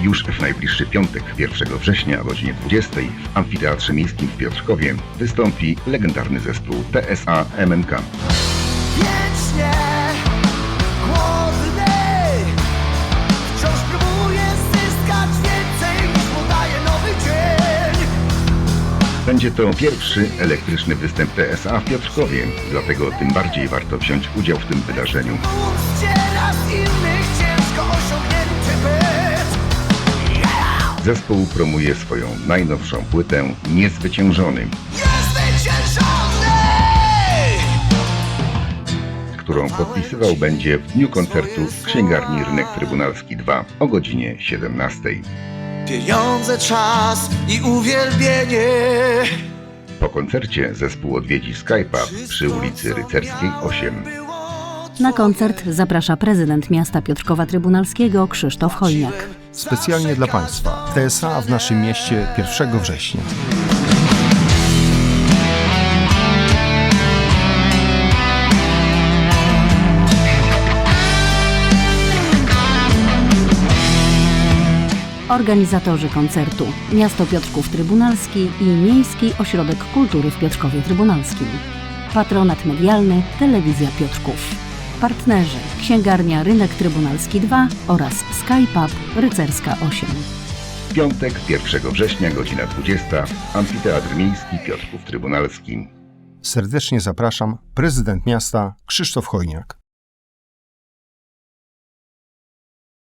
Już w najbliższy piątek, 1 września o godzinie 20 w Amfiteatrze Miejskim w Piotrkowie wystąpi legendarny zespół TSA MMK. Wiecznie głodny Wciąż próbuję zyskać więcej niż mu daje nowy dzień Będzie to pierwszy elektryczny występ TSA w Piotrkowie, dlatego tym bardziej warto wziąć udział w tym wydarzeniu. Uczcie raz innych ciężko osiągnięty byt Zespół promuje swoją najnowszą płytę Niezwyciężony, którą podpisywał będzie w dniu koncertu w księgarni Rynek Trybunalski 2 o godzinie 17. Pieniądze, czas i uwielbienie Po koncercie zespół odwiedzi Skype'a przy ulicy Rycerskiej 8. Na koncert zaprasza prezydent miasta Piotrkowa Trybunalskiego Krzysztof Hojniak. Specjalnie dla Państwa. TSA w naszym mieście 1 września. Organizatorzy koncertu Miasto Piotrków Trybunalski i Miejski Ośrodek Kultury w Piotrkowie Trybunalskim. Patronat medialny Telewizja Piotrków. Partnerzy Księgarnia Rynek Trybunalski 2 oraz SkyPub Rycerska 8. Piątek 1 września, godzina 20, Amfiteatr Miejski Piotrków Trybunalski. Serdecznie zapraszam prezydent miasta Krzysztof Hojniak.